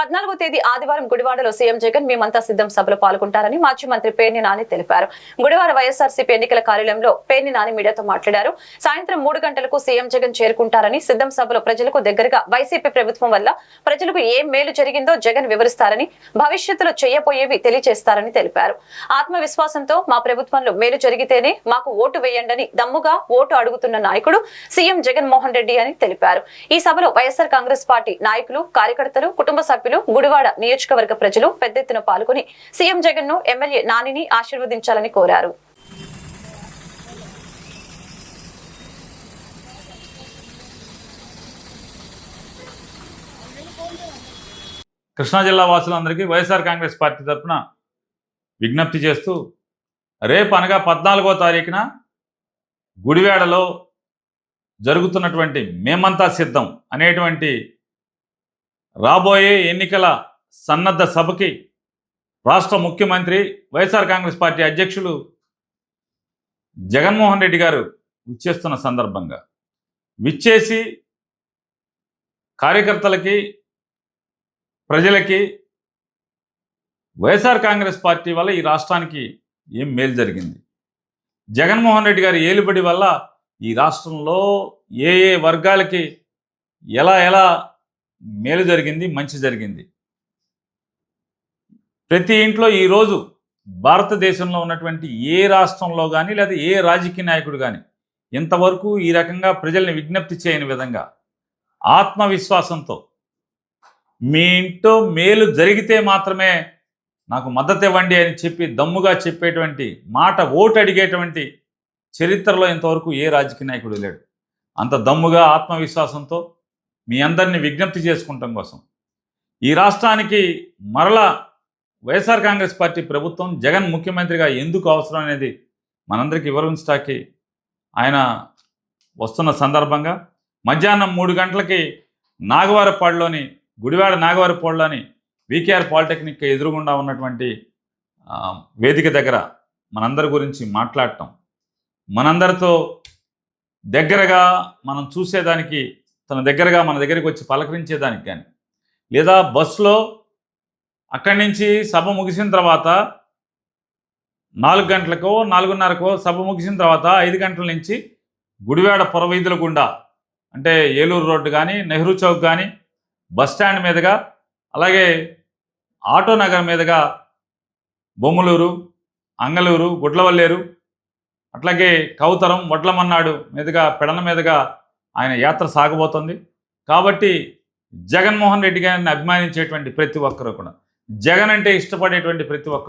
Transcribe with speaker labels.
Speaker 1: పద్నాలుగో తేదీ ఆదివారం గుడివాడలో సీఎం జగన్ మేమంతా సిద్ధం సభలో పాల్గొంటారని మాజీ మంత్రి పేర్ని నాని తెలిపారు. గుడివాడ వైఎస్ఆర్సీపీ ఎన్నికల కార్యాలయంలో పేర్ని నాని మీడియాతో మాట్లాడారు. సాయంత్రం మూడు గంటలకు సీఎం జగన్ చేరుకుంటారని సిద్ధం సభలో ప్రజలకు దగ్గరగా వైసీపీ ప్రభుత్వం వల్ల ప్రజలకు ఏం మేలు జరిగిందో జగన్ వివరిస్తారని భవిష్యత్తులో చేయబోయేవి తెలియజేస్తారని తెలిపారు. ఆత్మవిశ్వాసంతో మా ప్రభుత్వంలో మేలు జరిగితేనే మాకు ఓటు వేయండని దమ్ముగా ఓటు అడుగుతున్న నాయకుడు సీఎం జగన్మోహన్ రెడ్డి అని తెలిపారు. ఈ సభలో వైఎస్ఆర్ కాంగ్రెస్ పార్టీ నాయకులు కార్యకర్తలు కుటుంబ సభ్యులు గుడివాడ నియోజకవర్గ ప్రజలు పెద్ద ఎత్తున పాల్గొని సీఎం జగన్ను ఎమ్మెల్యే నానిని ఆశీర్వదించాలని కోరారు.
Speaker 2: కృష్ణా జిల్లా వాసులందరికీ వైఎస్ఆర్ కాంగ్రెస్ పార్టీ తరఫున విజ్ఞప్తి చేస్తూ రేపు అనగా పద్నాలుగో తారీఖున గుడివాడలో జరుగుతున్నటువంటి మేమంతా సిద్ధం అనేటువంటి రాబోయే ఎన్నికల సన్నద్ధ సభకి రాష్ట్ర ముఖ్యమంత్రి వైఎస్ఆర్ కాంగ్రెస్ పార్టీ అధ్యక్షులు జగన్మోహన్ రెడ్డి గారు విచ్చేస్తున్న సందర్భంగా. విచ్చేసి కార్యకర్తలకి ప్రజలకి వైఎస్ఆర్ కాంగ్రెస్ పార్టీ వల్ల ఈ రాష్ట్రానికి ఏం మేలు జరిగింది? జగన్మోహన్ రెడ్డి గారి ఏలుబడి వల్ల ఈ రాష్ట్రంలో ఏ ఏ వర్గాలకి ఎలా ఎలా మేలు జరిగింది మంచి జరిగింది. ప్రతి ఇంట్లో ఈరోజు భారతదేశంలో ఉన్నటువంటి ఏ రాష్ట్రంలో కానీ లేదా ఏ రాజకీయ నాయకుడు కానీ ఇంతవరకు ఈ రకంగా ప్రజల్ని విజ్ఞప్తి చేయని విధంగా ఆత్మవిశ్వాసంతో మీ ఇంట్లో మేలు జరిగితే మాత్రమే నాకు మద్దతు ఇవ్వండి అని చెప్పి దమ్ముగా చెప్పేటువంటి మాట ఓటు అడిగేటువంటి చరిత్రలో ఇంతవరకు ఏ రాజకీయ నాయకుడు లేడు. అంత దమ్ముగా ఆత్మవిశ్వాసంతో మీ అందరినీ విజ్ఞప్తి చేసుకుంటాం కోసం. ఈ రాష్ట్రానికి మరలా వైఎస్ఆర్ కాంగ్రెస్ పార్టీ ప్రభుత్వం జగన్ ముఖ్యమంత్రిగా ఎందుకు అవసరం అనేది మనందరికీ వివరించడానికి ఆయన వస్తున్న సందర్భంగా మధ్యాహ్నం మూడు గంటలకి నాగవారపాడులోని గుడివాడ నాగవారపాడులోని వికేఆర్ పాలిటెక్నిక్ ఎదురుగుండా ఉన్నటువంటి వేదిక దగ్గర మనందరి గురించి మాట్లాడటం. మనందరితో దగ్గరగా మనం చూసేదానికి తన దగ్గరగా మన దగ్గరికి వచ్చి పలకరించేదానికి కానీ లేదా బస్సులో అక్కడి నుంచి సభ ముగిసిన తర్వాత నాలుగు గంటలకో నాలుగున్నరకో సభ ముగిసిన తర్వాత ఐదు గంటల నుంచి గుడివాడ పురవీధుల గుండా అంటే ఏలూరు రోడ్డు కానీ నెహ్రూ చౌక్ కానీ బస్ స్టాండ్ మీదుగా అలాగే ఆటో నగర్ మీదుగా బొమ్మలూరు అంగలూరు గుడ్లవల్లేరు అట్లాగే కౌతరం వడ్లమన్నాడు మీదుగా పెడన మీదుగా ఆయన యాత్ర సాగబోతుంది. కాబట్టి జగన్మోహన్ రెడ్డి గారిని అభిమానించేటువంటి ప్రతి ఒక్కరూ కూడా జగన్ అంటే ఇష్టపడేటువంటి ప్రతి ఒక్కరు